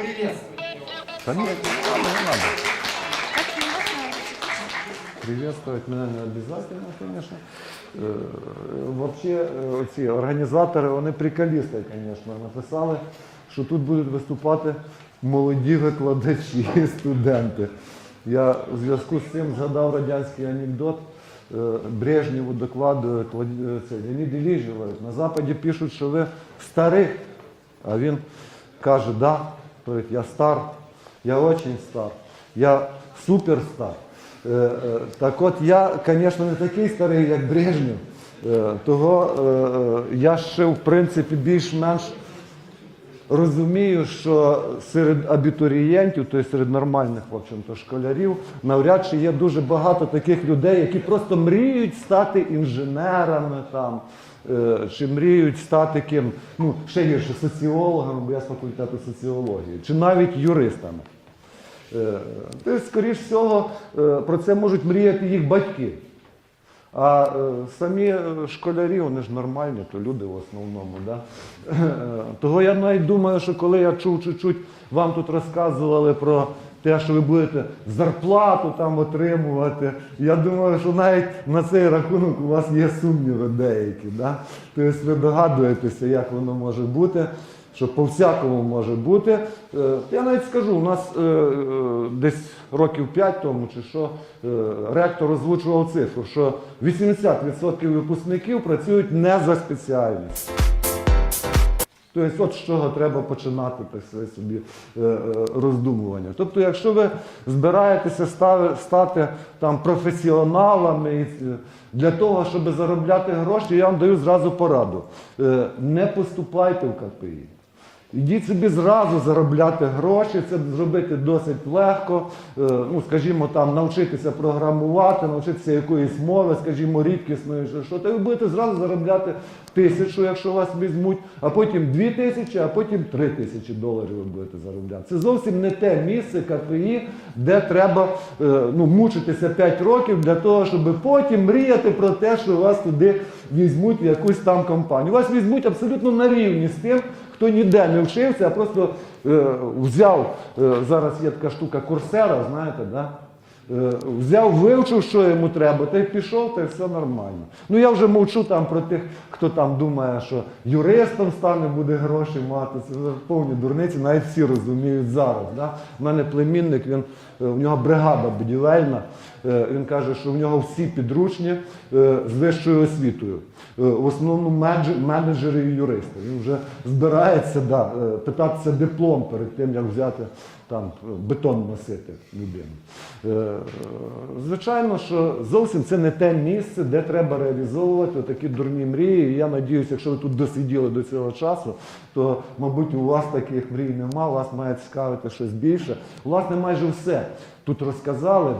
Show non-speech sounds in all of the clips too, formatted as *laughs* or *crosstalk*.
поприветствовать его. Конечно, не надо, надо. Так. Приветствовать не обязательно, конечно. Е, Вообще, ці організатори, вони приколісти, звісно, написали, що тут будуть виступати молоді викладачі, студенти. Я в зв'язку з цим згадав радянський анекдот. Е, Брежнєву докладує Клад- е, Леонід Ілліч на Западі пишуть, що ви старий, а він каже, да, говорить, я стар, я очень стар, я суперстар. Е, е, Так от я, звісно, не такий старий, як Брежнєв. Е, Того я ще, в принципі, більш-менш розумію, що серед абітурієнтів, тобто серед нормальних в общем-то, школярів, навряд чи є дуже багато таких людей, які просто мріють стати інженерами там. Е, Чи мріють стати ким, ну, ще гірше соціологами, бо я з факультету соціології, чи навіть юристами. Е, Ти, скоріш всього, е, про це можуть мріяти їх батьки. А самі школярі, вони ж нормальні, то люди в основному. Да? Того я навіть думаю, що коли я чув чуть-чуть, вам тут розказували про те, що ви будете зарплату там отримувати, я думаю, що навіть на цей рахунок у вас є сумніви деякі. Да? Тобто ви догадуєтеся, як воно може бути що по-всякому може бути. Е, Я навіть скажу, у нас е, е, десь років 5 тому чи що ректор озвучував цифру, що 80% випускників працюють не за спеціальністю. Тобто, от з чого треба починати так собі е, е, роздумування. Тобто, якщо ви збираєтеся стати там професіоналами е, для того, щоб заробляти гроші, я вам даю зразу пораду. Не поступайте в КПІ. Ідіть собі зразу заробляти гроші, це зробити досить легко. Е, Ну, скажімо, там навчитися програмувати, навчитися якоїсь мови, скажімо, рідкісної, що, що. Та ви будете зразу заробляти тисячу, якщо вас візьмуть, а потім дві тисячі, а потім три тисячі доларів ви будете заробляти. Це зовсім не те місце КПІ, де треба е, ну, мучитися 5 років для того, щоб потім мріяти про те, що вас туди візьмуть в якусь там компанію. Вас візьмуть абсолютно на рівні з тим, хто ніде не вчився, а просто е, взяв, е, зараз є така штука курсера, знаєте, да? Е, взяв, вивчив, що йому треба, та й пішов, та й все нормально. Ну я вже мовчу там про тих, хто там думає, що юристом стане, буде гроші мати. Це повні дурниці, навіть всі розуміють зараз. Да? У мене племінник, він, в нього бригада будівельна. Е, Він каже, що в нього всі підручні е, з вищою освітою. Е, В основному менеджери і юристи. Він вже збирається да, е, питатися диплом перед тим, як взяти там е, бетон носити людину. Е, Звичайно, що зовсім це не те місце, де треба реалізовувати такі дурні мрії. І я надіюся, якщо ви тут досиділи до цього часу, то, мабуть, у вас таких мрій нема, вас має цікавити щось більше. Власне, майже все тут розказали е,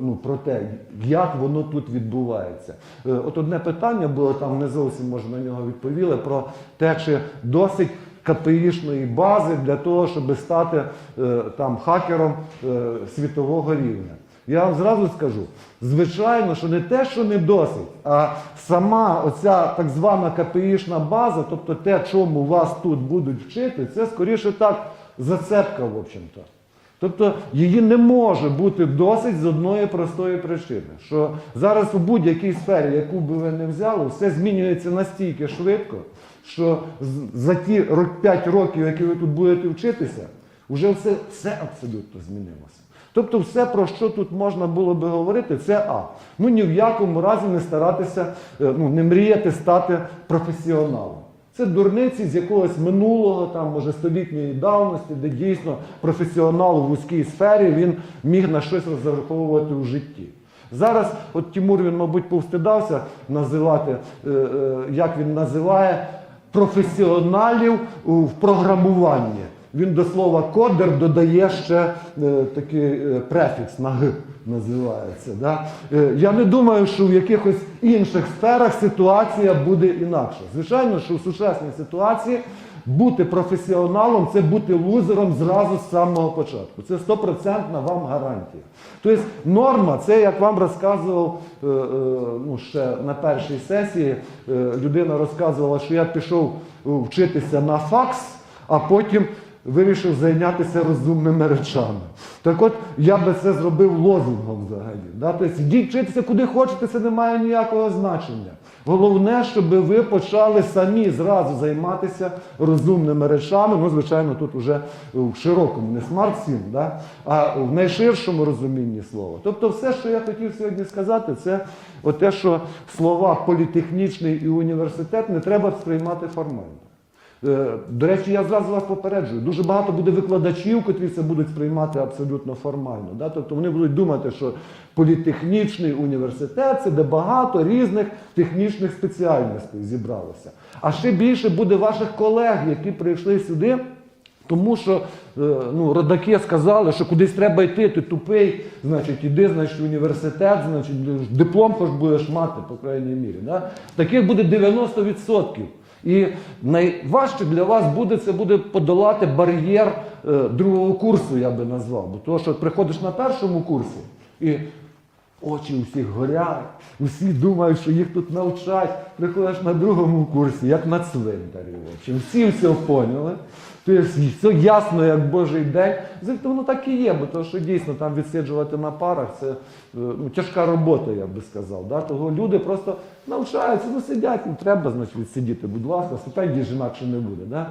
ну, про те, як воно тут відбувається. Е, От одне питання було, там не зовсім може на нього відповіли, про те, чи досить КПІшної бази для того, щоб стати е, там хакером світового рівня. Я вам зразу скажу, звичайно, що не те, що не досить, а сама оця так звана КПІшна база, тобто те, чому вас тут будуть вчити, це скоріше так зацепка, в общем-то. Тобто її не може бути досить з одної простої причини, що зараз у будь-якій сфері, яку би ви не взяли, все змінюється настільки швидко, що за ті 5 років, які ви тут будете вчитися, вже все, все абсолютно змінилося. Тобто все, про що тут можна було би говорити, це А. Ну ні в якому разі не старатися, е, ну, не мріяти стати професіоналом. Це дурниці з якогось минулого, там, може, столітньої давності, де дійсно професіонал у вузькій сфері він міг на щось розраховувати у житті. Зараз, от Тимур, він, мабуть, повстидався називати, е, е, як він називає, професіоналів в програмуванні. Він до слова кодер додає ще е, такий е, префікс на г називається. Да? Е, я не думаю, що в якихось інших сферах ситуація буде інакша. Звичайно, що в сучасній ситуації бути професіоналом це бути лузером зразу з самого початку. Це стопроцентна вам гарантія. Тобто норма, це як вам розказував е, е, ну, ще на першій сесії, е, людина розказувала, що я пішов е, вчитися на факс, а потім вирішив зайнятися розумними речами. Так от я би це зробив лозунгом взагалі. Да? Тобто йдіть вчитися куди хочете, це не має ніякого значення. Головне, щоб ви почали самі зразу займатися розумними речами. Ну, звичайно, тут вже в широкому, не смарт сім, да? а в найширшому розумінні слова. Тобто, все, що я хотів сьогодні сказати, це те, що слова політехнічний і університет не треба сприймати формально. Е, До речі, я зразу вас попереджую. Дуже багато буде викладачів, котрі це будуть сприймати абсолютно формально. Да? Тобто вони будуть думати, що політехнічний університет це де багато різних технічних спеціальностей зібралося. А ще більше буде ваших колег, які прийшли сюди. Тому що е, ну, родаки сказали, що кудись треба йти, ти тупий, значить, іди, значить, в університет, значить, диплом хоч будеш мати, по крайній мірі. Да? Таких буде 90%. І найважче для вас буде це буде подолати бар'єр е, другого курсу, я би назвав. Бо того, що приходиш на першому курсі і очі усіх горять, усі думають, що їх тут навчать. Приходиш на другому курсі, як на цвинтарі. Очі. Всі все поняли. Все ясно, як Божий день. Звідти воно так і є, бо то, що дійсно там відсиджувати на парах, це е, ну, тяжка робота, я би сказав. Да? Того люди просто навчаються, ну сидять, ну треба, значить, відсидіти, будь ласка, стипендії ж інакше не буде. Да?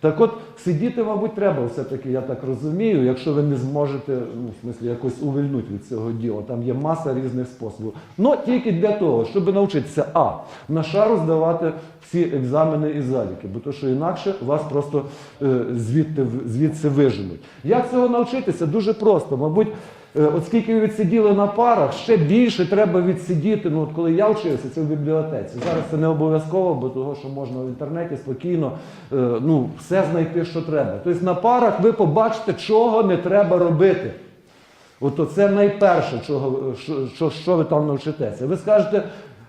Так от сидіти, мабуть, треба все-таки, я так розумію, якщо ви не зможете ну, в смислі, якось увильнути від цього діла. Там є маса різних способів. Ну тільки для того, щоб навчитися А. На шару здавати всі екзамени і заліки, бо то, що інакше вас просто е, звідти, звідси виженуть. Як цього навчитися? Дуже просто. Мабуть, От скільки ви відсиділи на парах, ще більше треба відсидіти. Ну, от коли я вчився, це в бібліотеці. Зараз це не обов'язково, бо того, що можна в інтернеті спокійно е, ну, все знайти, що треба. Тобто на парах ви побачите, чого не треба робити. От це найперше, чого, що, що ви там навчитеся. Ви скажете,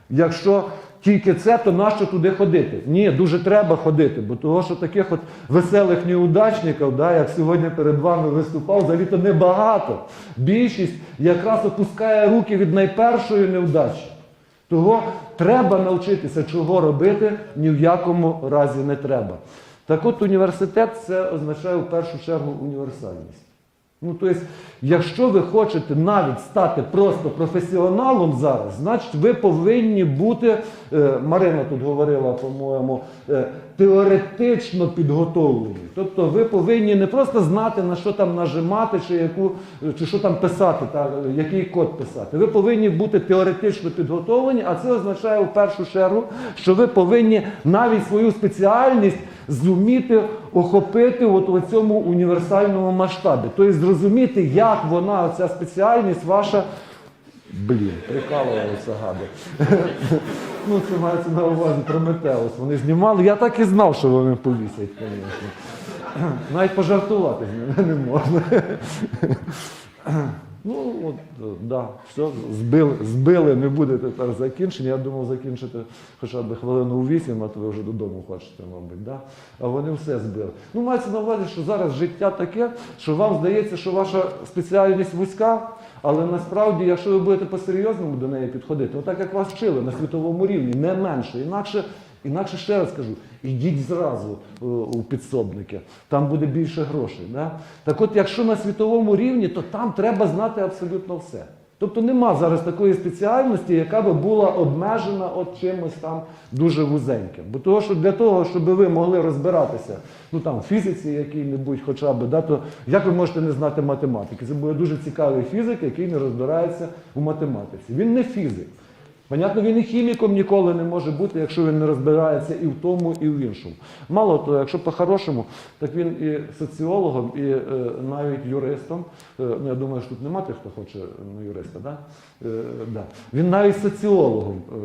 якщо тільки це, то нащо туди ходити? Ні, дуже треба ходити, бо того, що таких от веселих неудачників, да, як сьогодні перед вами виступав, взагалі-то небагато. Більшість якраз опускає руки від найпершої невдачі. Того треба навчитися, чого робити, ні в якому разі не треба. Так от університет це означає в першу чергу універсальність. Ну, тобто, якщо ви хочете навіть стати просто професіоналом зараз, значить ви повинні бути, е, Марина тут говорила, по-моєму, е, теоретично підготовлені. Тобто ви повинні не просто знати, на що там нажимати, чи, яку, чи що там писати, та, який код писати. Ви повинні бути теоретично підготовлені, а це означає в першу чергу, що ви повинні навіть свою спеціальність зуміти охопити от у цьому універсальному масштабі. Тобто зрозуміти, як вона, ця спеціальність ваша. Блін, прикалувалися гади. ну, це мається на увазі Прометеус. Вони знімали. Я так і знав, що вони повісять, звісно. Навіть пожартувати з ними не можна. Ну, от, е, да, все, збили, збили, не буде тепер закінчення. Я думав закінчити хоча б хвилину у вісім, а то ви вже додому хочете, мабуть. Да? А вони все збили. Ну, мається на увазі, що зараз життя таке, що вам здається, що ваша спеціальність вузька, але насправді, якщо ви будете по-серйозному до неї підходити, отак як вас вчили на світовому рівні, не менше, інакше. Інакше ще раз кажу, ідіть зразу е, у підсобники, там буде більше грошей. Да? Так от, якщо на світовому рівні, то там треба знати абсолютно все. Тобто нема зараз такої спеціальності, яка би була обмежена от чимось там дуже вузеньким. Бо того, що для того, щоб ви могли розбиратися ну там в фізиці якій-небудь хоча б, да, то як ви можете не знати математики? Це буде дуже цікавий фізик, який не розбирається у математиці. Він не фізик. Понятно, він і хіміком ніколи не може бути, якщо він не розбирається і в тому, і в іншому. Мало того, якщо по-хорошому, так він і соціологом, і е, навіть юристом. Е, ну, я думаю, що тут нема тих, хто хоче на юриста, да? Е, да. Він навіть соціологом, е,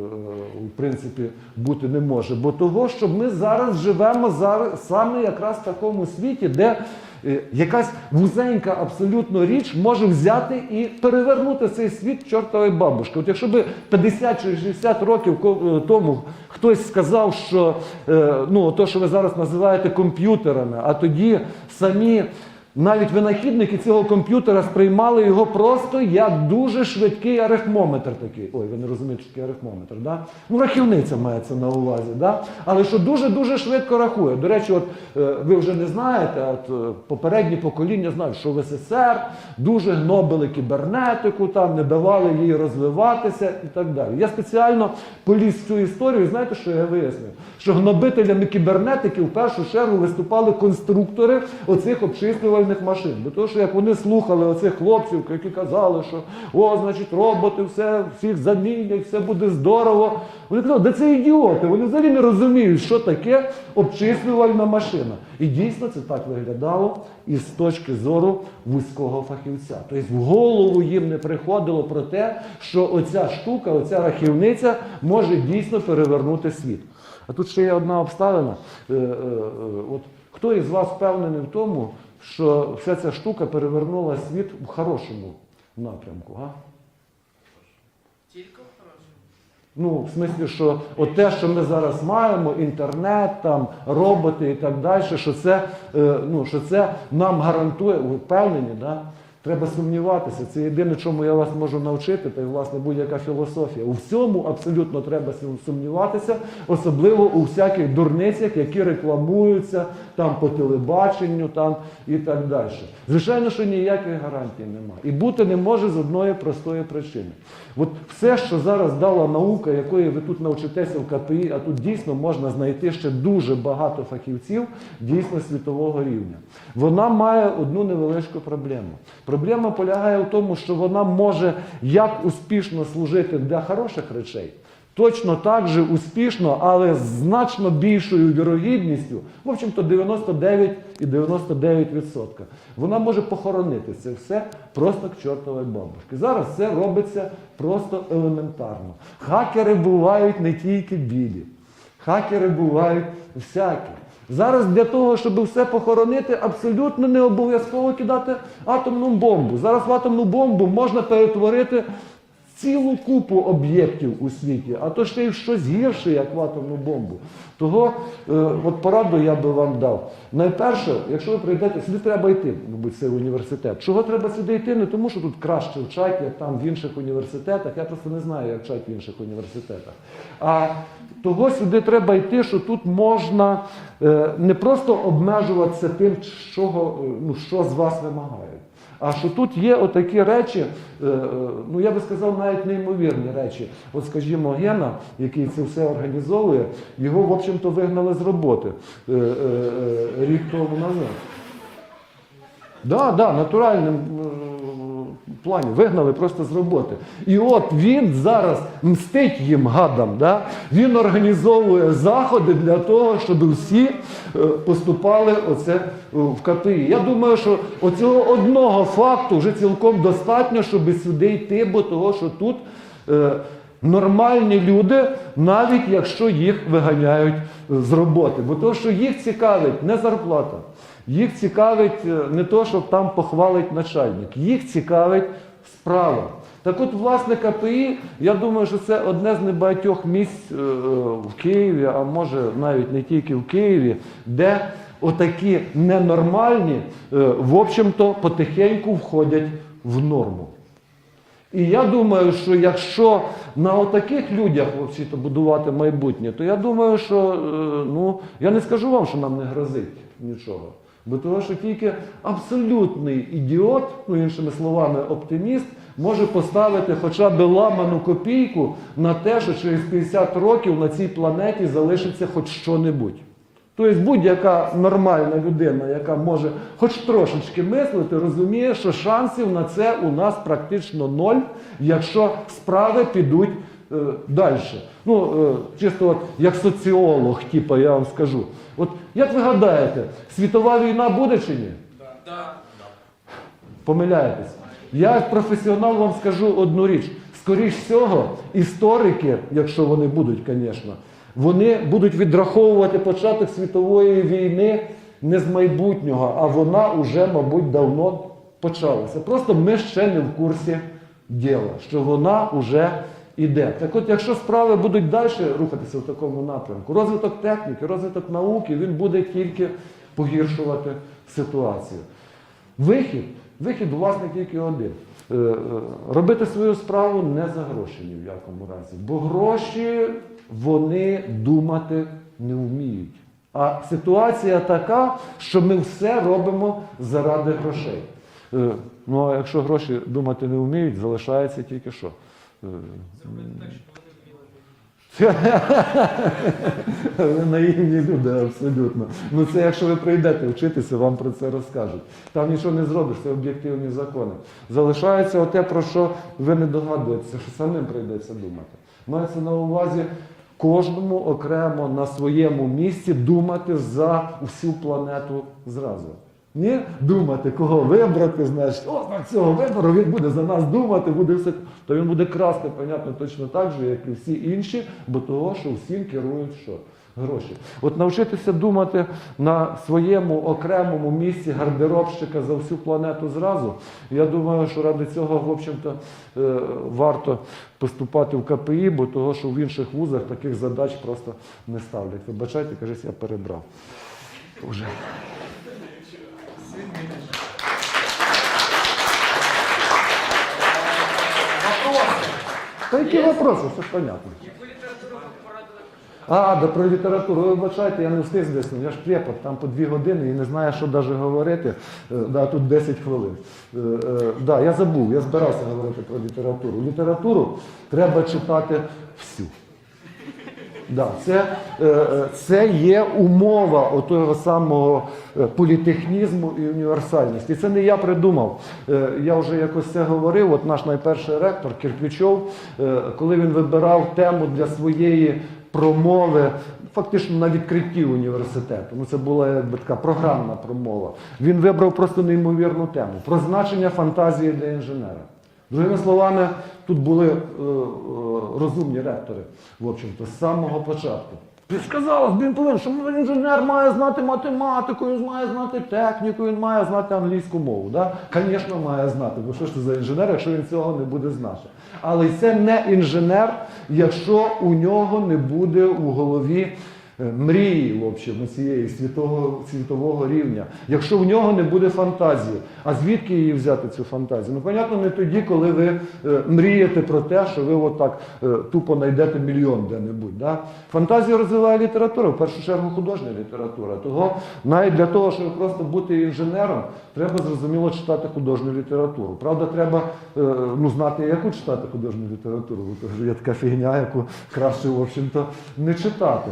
в принципі, бути не може. Бо того, що ми зараз живемо зараз саме якраз в такому світі, де якась вузенька абсолютно річ може взяти і перевернути цей світ чортової бабушки. От якщо би 50 чи 60 років е, тому хтось сказав, що е, ну, то, що ви зараз називаєте комп'ютерами, а тоді самі Навіть винахідники цього комп'ютера сприймали його просто як дуже швидкий арифмометр такий. Ой, ви не розумієте, що таке арифмометр, да? Ну, рахівниця мається на увазі, да? але що дуже-дуже швидко рахує. До речі, от е, ви вже не знаєте, от е, попередні покоління знають, що в СССР дуже гнобили кібернетику, там не давали їй розвиватися і так далі. Я спеціально поліз в цю історію, знаєте, що я вияснив? Що гнобителями кібернетики в першу чергу виступали конструктори оцих обчислювальних машин. Бо того, що як вони слухали оцих хлопців, які казали, що о, значить, роботи, все, всіх замінять, все буде здорово. Вони казали, да це ідіоти, вони взагалі не розуміють, що таке обчислювальна машина. І дійсно це так виглядало із точки зору вузького фахівця. Тобто в голову їм не приходило про те, що оця штука, оця рахівниця може дійсно перевернути світ. А тут ще є одна обставина. Е, е, е, От хто із вас впевнений в тому, що вся ця штука перевернула світ в хорошому напрямку? А? Тільки в хорошому. Ну, в смислі, що от те, що ми зараз маємо, інтернет, там, роботи і так далі, що це, е, ну, що це нам гарантує, впевнені, да? Треба сумніватися. Це єдине, чому я вас можу навчити, та й власне будь-яка філософія. У всьому абсолютно треба сумніватися, особливо у всяких дурницях, які рекламуються там по телебаченню там, і так далі. Звичайно, що ніяких гарантій немає. І бути не може з одної простої причини. От все, що зараз дала наука, якої ви тут навчитеся в КПІ, а тут дійсно можна знайти ще дуже багато фахівців дійсно світового рівня. Вона має одну невеличку проблему. Проблема полягає в тому, що вона може як успішно служити для хороших речей. Точно так же успішно, але з значно більшою вірогідністю, в общем-то 99,99%. Вона може похоронити це все просто к чортовій бабушки. Зараз це робиться просто елементарно. Хакери бувають не тільки білі, хакери бувають всякі. Зараз для того, щоб все похоронити, абсолютно не обов'язково кидати атомну бомбу. Зараз в атомну бомбу можна перетворити цілу купу об'єктів у світі, а то ще й щось гірше, як в атомну бомбу. Того е, от пораду я би вам дав. Найперше, якщо ви прийдете, сюди треба йти, мабуть, цей університет. Чого треба сюди йти? Не тому, що тут краще вчать, як там в інших університетах. Я просто не знаю, як вчать в інших університетах. А того сюди треба йти, що тут можна е, не просто обмежуватися тим, чого, е, ну, що з вас вимагають. А що тут є отакі речі, е, е, ну я би сказав, навіть неймовірні речі. От, скажімо, Гена, який це все організовує, його, в общем-то, вигнали з роботи е, рік тому назад. Да, да, натуральним плані вигнали просто з роботи. І от він зараз мстить їм гадам. Да? Він організовує заходи для того, щоб всі е, поступали оце е, в КПІ. Я думаю, що оцього одного факту вже цілком достатньо, щоб сюди йти, бо того, що тут. е, Нормальні люди, навіть якщо їх виганяють з роботи, бо то, що їх цікавить не зарплата, їх цікавить е, не то, що там похвалить начальник, їх цікавить справа. Так от, власне, КПІ, я думаю, що це одне з небагатьох місць е, в Києві, а може навіть не тільки в Києві, де отакі ненормальні, е, в общем-то, потихеньку входять в норму. І я думаю, що якщо на отаких людях взагалі, будувати майбутнє, то я думаю, що ну, я не скажу вам, що нам не грозить нічого. Бо того, що тільки абсолютний ідіот, ну іншими словами, оптиміст, може поставити хоча б ламану копійку на те, що через 50 років на цій планеті залишиться хоч що-небудь. Тобто будь-яка нормальна людина, яка може хоч трошечки мислити, розуміє, що шансів на це у нас практично ноль, якщо справи підуть далі. Ну, е, чисто от, як соціолог, типу, я вам скажу. От як ви гадаєте, світова війна буде чи ні? Да. Помиляєтесь. Я як професіонал вам скажу одну річ. Скоріш всього, історики, якщо вони будуть, звісно, вони будуть відраховувати початок світової війни не з майбутнього, а вона вже, мабуть, давно почалася. Просто ми ще не в курсі діла, що вона вже іде. Так от, якщо справи будуть далі рухатися в такому напрямку, розвиток техніки, розвиток науки, він буде тільки погіршувати ситуацію. Вихід, вихід, власне, тільки один. Е, е, Робити свою справу не за гроші ні в якому разі. Бо гроші вони думати не вміють. А ситуація така, що ми все робимо заради грошей. Е, Ну а якщо гроші думати не вміють, залишається тільки що? Е, *laughs* ви наївні люди, абсолютно. Ну це якщо ви прийдете вчитися, вам про це розкажуть. Там нічого не зробиш, це об'єктивні закони. Залишається оте, про що ви не догадуєтеся, що самим прийдеться думати. Мається на увазі кожному окремо на своєму місці думати за всю планету зразу. Ні, думати, кого вибрати, значить, о, на цього вибору він буде за нас думати, буде все. То він буде красти, понятно, точно так же, як і всі інші, бо того, що всім керують що? Гроші. От навчитися думати на своєму окремому місці гардеробщика за всю планету зразу. Я думаю, що ради цього, в общем-то, е, варто поступати в КПІ, бо того, що в інших вузах таких задач просто не ставлять. Вибачайте, кажись, я перебрав. Уже. Та які вопроси, все ж понятно. А, да про літературу. Ви вибачайте, я не встиг здійснити. Я ж препод, там по дві години і не знаю, що навіть говорити. Е, Да, тут 10 хвилин. Е, е, Да, я забув, я збирався говорити про літературу. Літературу треба читати всю. Да, це, е, е, це є умова того самого е, політехнізму і універсальності. Це не я придумав. Я вже якось це говорив. От наш найперший ректор е, коли він вибирав тему для своєї промови. Фактично на відкритті університету. Ну, це була якби така програмна промова. Він вибрав просто неймовірну тему про значення фантазії для інженера. Другими словами, тут були е, е, розумні ректори, в общем-то, з самого початку. Сказалось, він повинен, що інженер має знати математику, він має знати техніку, він має знати англійську мову. Звісно, має знати, бо що ж це за інженер, якщо він цього не буде знати. Але це не інженер, якщо у нього не буде у голові мрії в общем, цієї світового, світового рівня, якщо в нього не буде фантазії. А звідки її взяти цю фантазію? Ну, понятно, не тоді, коли ви е, мрієте про те, що ви отак е, тупо знайдете мільйон де-небудь. Да? Фантазію розвиває література, в першу чергу художня література. Того навіть для того, щоб просто бути інженером, треба зрозуміло читати художню літературу. Правда, треба е, ну, знати, яку читати художню літературу, бо є така фігня, яку краще, в общем-то, не читати.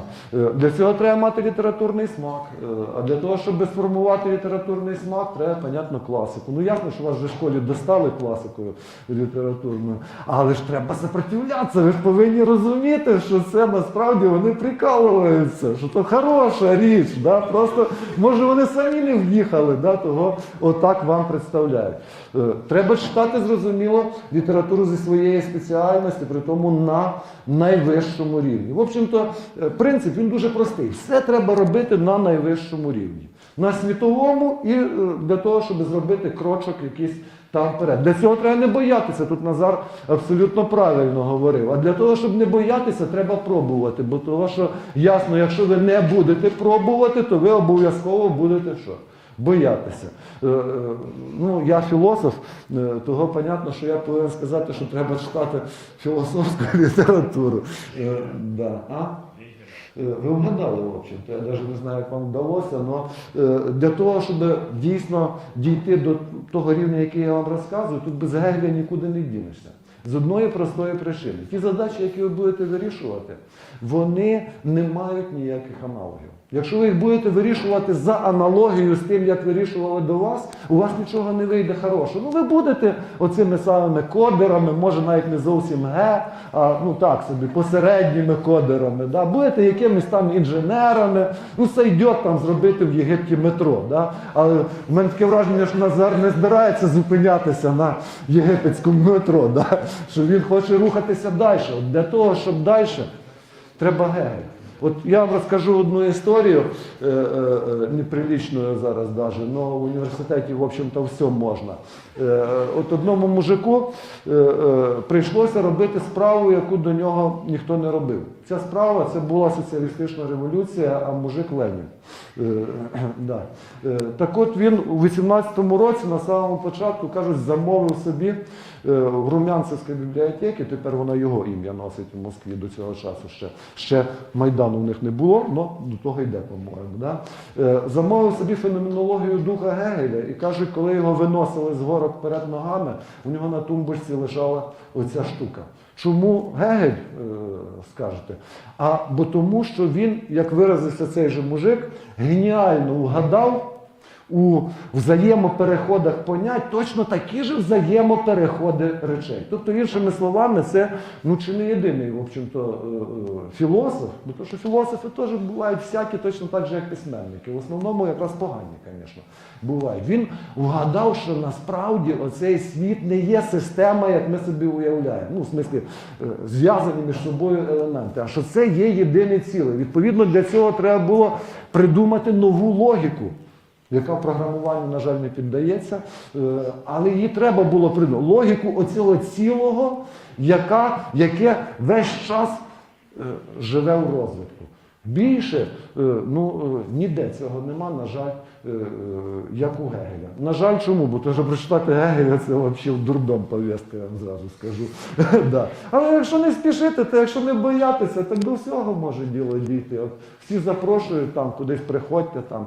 Для цього треба мати літературний смак. Е, А для того, щоб сформувати літературний смак, треба, понятно, класику. Ну ясно, що вас вже в школі достали класикою літературною, але ж треба сопротивлятися. Ви ж повинні розуміти, що це насправді вони прикалуються, що то хороша річ. Да? Просто може вони самі не в'їхали, да? того отак вам представляють. Е, Треба читати зрозуміло літературу зі своєї спеціальності, при тому на найвищому рівні. В общем-то, е, принцип він дуже простий. Все треба робити на найвищому рівні. На світовому і е, для того, щоб зробити крочок якийсь там вперед. Для цього треба не боятися. Тут Назар абсолютно правильно говорив. А для того, щоб не боятися, треба пробувати. Бо того, що ясно, якщо ви не будете пробувати, то ви обов'язково будете що? Боятися. Е, е, Ну, я філософ, того понятно, що я повинен сказати, що треба читати філософську *laughs* літературу. Да. А? Е, Ви вгадали, в общем-то, я навіть не знаю, як вам вдалося, але для того, щоб дійсно дійти до того рівня, який я вам розказую, тут без гегля нікуди не дінешся. З одної простої причини. Ті задачі, які ви будете вирішувати, вони не мають ніяких аналогів. Якщо ви їх будете вирішувати за аналогією з тим, як вирішували до вас, у вас нічого не вийде хорошого. Ну ви будете оцими самими кодерами, може навіть не зовсім Г, а ну так собі, посередніми кодерами. Да? Будете якимись там інженерами, ну це там зробити в Єгипті метро. Да? Але в мене таке враження, що Назар не збирається зупинятися на єгипетському метро, да? що він хоче рухатися далі. Для того, щоб далі, треба Гегель. От я вам розкажу одну історію, е, е, е, неприлічну зараз навіть, але в університеті, в общем-то, все можна. От одному мужику прийшлося робити справу, яку до нього ніхто не робив. Ця справа це була соціалістична революція, а мужик Ленін. Е, *clears throat* да. Е, Так от він у 18-му році, на самому початку, кажуть, замовив собі е, в Румянцевській бібліотеці, тепер вона його ім'я носить у Москві до цього часу ще. Ще Майдану в них не було, але до того йде, по-моєму. Да? Замовив собі феноменологію духа Гегеля і кажуть, коли його виносили з горок перед ногами, у нього на тумбочці лежала оця штука. Чому Гегель, скажете? А бо тому, що він, як виразився цей же мужик, геніально вгадав у взаємопереходах понять точно такі ж взаємопереходи речей. Тобто, іншими словами, це ну чи не єдиний, в общем-то, е, е, філософ, бо то, що філософи теж бувають всякі, точно так же, як письменники. В основному якраз погані, звісно, бувають. Він вгадав, що насправді оцей світ не є система, як ми собі уявляємо. Ну, в смислі, е, зв'язані між собою елементи, а що це є єдине ціле. Відповідно, для цього треба було придумати нову логіку яка програмуванню, на жаль, не піддається, е, але її треба було придумати. Логіку оцього цілого, яка, яке весь час е, живе у розвитку. Більше е, ну, е, ніде цього нема, на жаль, е, як у Гегеля. На жаль, чому? Бо то, що прочитати Гегеля, це взагалі в дурдом повістка, я вам зразу скажу. *laughs* да. Але якщо не спішити, то якщо не боятися, так до всього може діло дійти. От всі запрошують там, кудись приходьте там,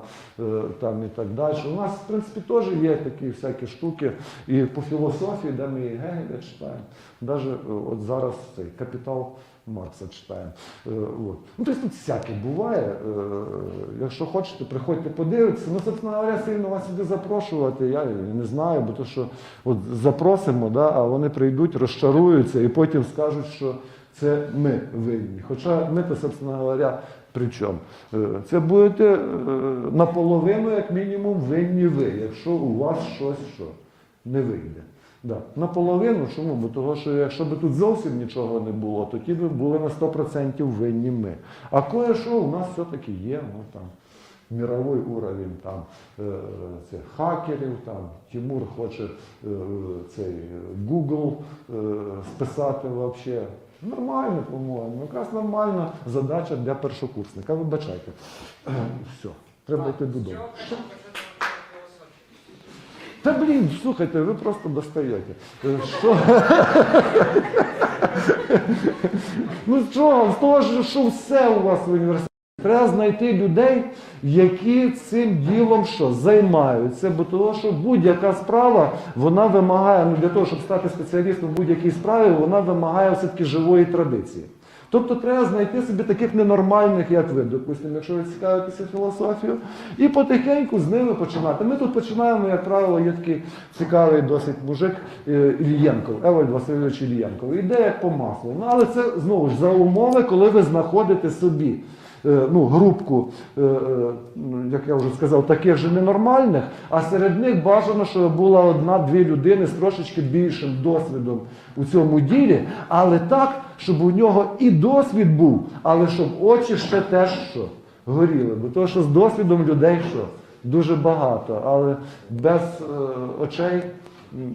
там і так далі. У нас, в принципі, теж є такі всякі штуки і по філософії, де ми і Гегеля читаємо. Навіть от зараз цей капітал Маркса читаємо. Е, От. Ну, тобто тут всяке буває. Е, Якщо хочете, приходьте подивитися. Ну, собственно говоря, сильно вас сюди запрошувати, я не знаю, бо то, що от запросимо, да, а вони прийдуть, розчаруються і потім скажуть, що це ми винні. Хоча ми, то, собственно говоря, при чому? Е, Це будете наполовину, як мінімум, винні ви, якщо у вас щось що не вийде. Да. Наполовину, чому? Бо того, що якщо б тут зовсім нічого не було, то ті б були на 100% винні ми. А кое-що у нас все-таки є, ну там. Мировий уровень там е, це, хакерів, там Тимур хоче е, цей Google е, списати вообще. Нормально, по-моєму. Якраз нормальна задача для першокурсника. Вибачайте. Все, треба йти додому. З чого треба почати філософію? Та блін, слухайте, ви просто достаєте. Що? ну з? З того, що все у вас в університеті. Треба знайти людей, які цим ділом що займаються, бо того, що будь-яка справа вона вимагає, ну для того, щоб стати спеціалістом в будь-якій справі, вона вимагає все-таки живої традиції. Тобто треба знайти собі таких ненормальних, як ви, допустимо, якщо ви цікавитеся філософією, і потихеньку з ними починати. Ми тут починаємо, як правило, є такий цікавий досить мужик е, Ільєнков, Евальд Васильович Ільєнков. Іде як по маслу. Ну, але це знову ж за умови, коли ви знаходите собі ну, групку, е, е, як я вже сказав, таких же ненормальних, а серед них бажано, щоб була одна-дві людини з трошечки більшим досвідом у цьому ділі, але так, щоб у нього і досвід був, але щоб очі ще теж що горіли. Бо то, що з досвідом людей що дуже багато, але без е, очей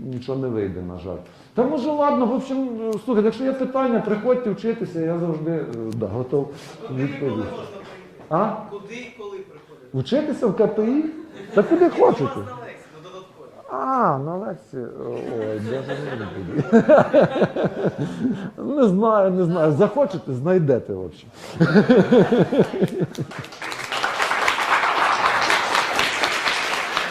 нічого не вийде, на жаль. Та може, ладно, в общем, слухайте, якщо є питання, приходьте вчитися, я завжди е, да, готов відповісти. А? Куди і коли приходити? Вчитися в КПІ? Та куди хочете. додаткові. А, на лекції. Ой, даже не буду. Не знаю, не знаю. Захочете, знайдете, в общем.